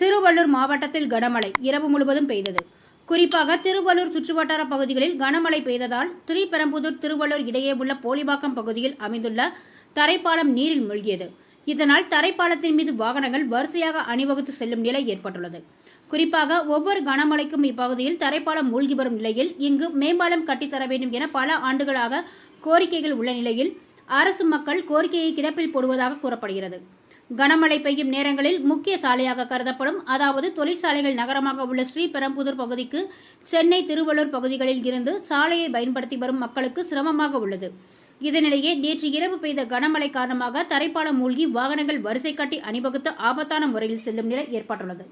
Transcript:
திருவள்ளூர் மாவட்டத்தில் கனமழை. இரவு முழுவதும் பெய்தது. குறிப்பாக திருவள்ளூர் சுற்றுவட்டார பகுதிகளில் கனமழை பெய்ததால் திருப்பெரம்புதூர் திருவள்ளூர் இடையே உள்ள போலிபாக்கம் பகுதியில் அமைந்துள்ள தரைப்பாலம் நீரில் மூழ்கியது. இதனால் தரைப்பாலத்தின் மீது வாகனங்கள் வரிசையாக அணிவகுத்து செல்லும் நிலை ஏற்பட்டுள்ளது. குறிப்பாக ஒவ்வொரு கனமழைக்கும் இப்பகுதியில் தரைப்பாலம் மூழ்கி வரும் நிலையில் இங்கு மேம்பாலம் கட்டித்தர வேண்டும் என பல ஆண்டுகளாக கோரிக்கைகள் உள்ள நிலையில் அரசு மக்கள் கோரிக்கையை கிடப்பில் போடுவதாக கூறப்படுகிறது. கனமழை பெய்யும் நேரங்களில் முக்கிய சாலையாக கருதப்படும். அதாவது தொழிற்சாலைகள் நகரமாக உள்ள ஸ்ரீபெரும்புதூர் பகுதிக்கு சென்னை திருவள்ளூர் பகுதிகளில் இருந்து சாலையை பயன்படுத்தி வரும் மக்களுக்கு சிரமமாக உள்ளது. இதனிடையே நேற்று இரவு பெய்த கனமழை காரணமாக தரைப்பாலம் மூழ்கி வாகனங்கள் வரிசை கட்டி அணிவகுத்து ஆபத்தான முறையில் செல்லும் நிலை ஏற்பட்டுள்ளது.